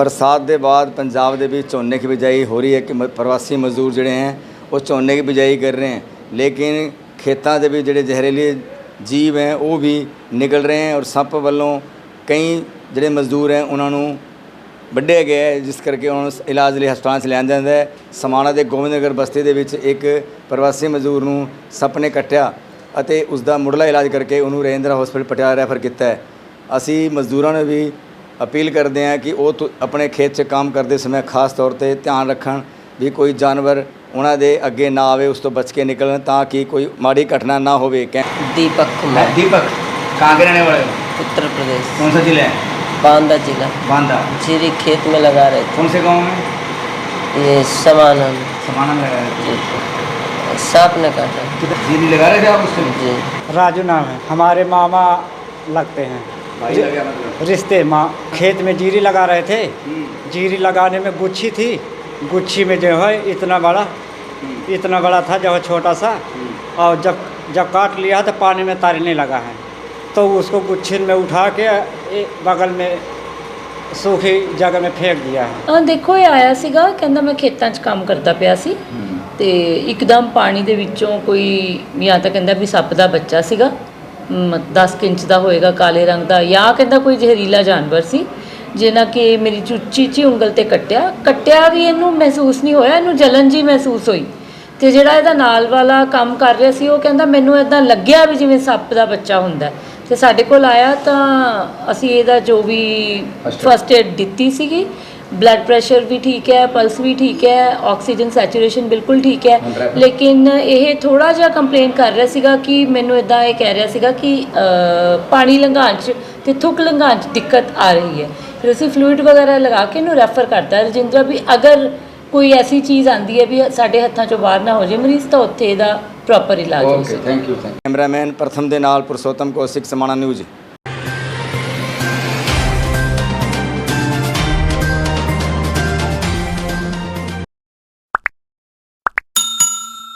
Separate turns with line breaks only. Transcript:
ਬਰਸਾਤ ਦੇ ਬਾਅਦ ਪੰਜਾਬ ਦੇ ਵਿੱਚ ਝੋਨੇ की ਬਿਜਾਈ ਹੋ ਰਹੀ ਹੈ ਕਿ ਮ- ਪ੍ਰਵਾਸੀ ਮਜ਼ਦੂਰ ਜਿਹੜੇ ਹੈ, ਉਹ ਝੋਨੇ की ਬਿਜਾਈ ਕਰ ਰਹੇ ਹੈ। ਲੇਕਿਨ ਖੇਤਾਂ ਦੇ ਵਿੱਚ ਜਿਹੜੇ ਜ਼ਹਿਰੀਲੇ ਜੀਵ ਹੈ, ਉਹ ਵੀ ਨਿਕਲ ਰਹੇ ਹੈ ਔਰ ਸੱਪ ਵੱਲੋਂ ਕਈ ਜਿਹੜੇ ਮਜ਼ਦੂਰ ਹੈ, ਉਹਨਾਂ ਨੂੰ ਵੱਢਿਆ ਗਿਆ ਹੈ, ਜਿਸ ਕਰਕੇ ਉਹਨਾਂ ਨੂੰ ਇਲਾਜ ਲਈ ਹਸਪਤਾਲ 'ਚ ਲਿਆਂਦਾ ਜਾਂਦਾ ਹੈ। ਸਮਾਣਾ ਦੇ ਗੋਬਿੰਦਨਗਰ ਬਸਤੀ ਦੇ ਵਿੱਚ ਇੱਕ ਪ੍ਰਵਾਸੀ ਮਜ਼ਦੂਰ ਨੂੰ ਸੱਪ ਨੇ ਕੱਟਿਆ ਅਤੇ ਉਸ ਦਾ ਮੁੱਢਲਾ ਇਲਾਜ ਕਰਕੇ ਉਹਨੂੰ ਰੇਂਦਰਾ ਹਸਪੀਟਲ ਪਟਿਆਲਾ ਰੈਫਰ ਕੀਤਾ ਅਸੀਂ ਮਜ਼ਦੂਰਾਂ ਨੂੰ ਵੀ ਅਪੀਲ ਕਰਦੇ ਹਾਂ ਕਿ ਉਹ ਤੁ- ਆਪਣੇ ਖੇਤ 'ਚ ਕੰਮ ਕਰਦੇ ਸਮੇਂ ਖਾਸ ਤੌਰ ਤੇ ਧਿਆਨ ਰੱਖਣ ਵੀ ਕੋਈ ਜਾਨਵਰ ਉਹਨਾਂ ਦੇ ਅੱਗੇ ਨਾ ਆਵੇ ਉਸ ਤੋਂ ਬਚ ਕੇ ਨਿਕਲਣ ਤਾਂ ਕਿ ਕੋਈ ਮਾੜੀ ਘਟਨਾ ਨਾ ਹੋਵੇ ਕੈ
दीपक कुमार
दीपक कहाँ के रहने वाले हो
उत्तर प्रदेश
कौन सा जिला है
बांदा जिला
बांदा
जीरी खेत में लगा रहे
कौन से गांव में
थे ये सामान हम
समाना में लगा रहे
जी सांप ने काटा
थे जीरी लगा रहे थे आप उससे
जी
राजू नाम है हमारे मामा लगते हैं
भाई लगा मतलब
रिश्ते माँ खेत में जीरी लगा रहे थे
हम्म,
जीरी लगाने में गुच्छी थी गुच्छी में जो है इतना बड़ा इतना बड़ा था जो है छोटा सा और जब जब काट लिया तो पानी में तैरने लगा है तो उसको गुच्छी में उठा के ए, बगल में सूखी जगह में फेंक दिया है
ਆ ਦੇਖੋ ਇਹ ਆਇਆ ਸੀਗਾ ਕਹਿੰਦਾ ਮੈਂ ਖੇਤਾਂ 'ਚ ਕੰਮ ਕਰਦਾ ਪਿਆ ਸੀ ਤੇ ਇੱਕਦਮ ਪਾਣੀ ਦੇ ਵਿੱਚੋਂ ਕੋਈ ਜਾਂ ਤਾਂ ਕਹਿੰਦਾ ਵੀ ਸੱਪ ਦਾ ਬੱਚਾ ਸੀਗਾ 10 ਇੰਚ ਦਾ ਹੋਏਗਾ ਕਾਲੇ ਰੰਗ ਦਾ ਜਾਂ ਕਹਿੰਦਾ ਕੋਈ ਜ਼ਹਿਰੀਲਾ ਜਾਨਵਰ ਸੀ ਜਿਹਨਾਂ ਕਿ ਮੇਰੀ ਚੁੱਚੀ ਚੀ ਉਂਗਲ ਤੇ ਕੱਟਿਆ ਕੱਟਿਆ ਵੀ ਇਹਨੂੰ ਮਹਿਸੂਸ ਨਹੀਂ ਹੋਇਆ ਇਹਨੂੰ ਜਲਨ ਜੀ ਮਹਿਸੂਸ ਹੋਈ ਤੇ ਜਿਹੜਾ ਇਹਦਾ ਨਾਲ ਵਾਲਾ ਕੰਮ ਕਰ ਰਿਹਾ ਸੀ ਉਹ ਕਹਿੰਦਾ ਮੈਨੂੰ ਇਦਾਂ ਲੱਗਿਆ ਵੀ ਜਿਵੇਂ ਸੱਪ ਦਾ ਬੱਚਾ ਹੁੰਦਾ। ਤੇ ਸਾਡੇ ਕੋਲ ਆਇਆ ਤਾਂ ਅਸੀਂ ਇਹਦਾ ਜੋ ਵੀ. ਫਸਟ ਏਡ ਦਿੱਤੀ ਸੀਗੀ ਬਲੱਡ ਪ੍ਰੈਸ਼ਰ ਵੀ ਠੀਕ ਹੈ ਪਲਸ ਵੀ ਠੀਕ ਹੈ ਆਕਸੀਜਨ ਸੈਚੂਰੇਸ਼ਨ ਬਿਲਕੁਲ ਠੀਕ ਹੈ। ਲੇਕਿਨ ਇਹ ਥੋੜਾ ਜਿਹਾ ਕੰਪਲੇਨ ਕਰ ਰਿਹਾ ਸੀਗਾ ਕਿ ਮੈਨੂੰ ਇਦਾਂ ਇਹ ਕਹਿ ਰਿਹਾ ਸੀਗਾ ਕਿ ਪਾਣੀ ਲੰਘਾਉਣ 'ਚ ਤੇ ਥੁੱਕ ਲੰਘਾਉਣ 'ਚ ਦਿੱਕਤ ਆ ਰਹੀ ਹੈ। ਫਿਰ ਅਸੀਂ ਫਲੂਇਡ ਵਗੈਰਾ ਲਗਾ ਕੇ ਇਹਨੂੰ ਰੈਫਰ ਕਰਤਾ। ਰਜਿੰਦਰਾ ਵੀ ਅਗਰ ਕੋਈ ਐਸੀ ਚੀਜ਼ ਆਂਦੀ ਹੈ ਵੀ ਸਾਡੇ ਹੱਥਾਂ 'ਚੋਂ ਬਾਹਰ ਨਾ ਹੋ ਜਾਏ ਮਰੀਜ਼ ਤਾਂ ਉੱਥੇ ਇਹਦਾ ਪ੍ਰੋਪਰ ਇਲਾਜ ਹੋ
ਓਕੇ
ਸਕੇ।
ਥੈਂਕ ਯੂ ਥੈਂਕ ਕੈਮਰਾਮੈਨ ਪ੍ਰਥਮ ਦੇ ਨਾਲ ਪੁਰਸ਼ੋਤਮ ਕੌਸ਼ਿਕ ਸਮਾਣਾ ਨਿਊਜ਼।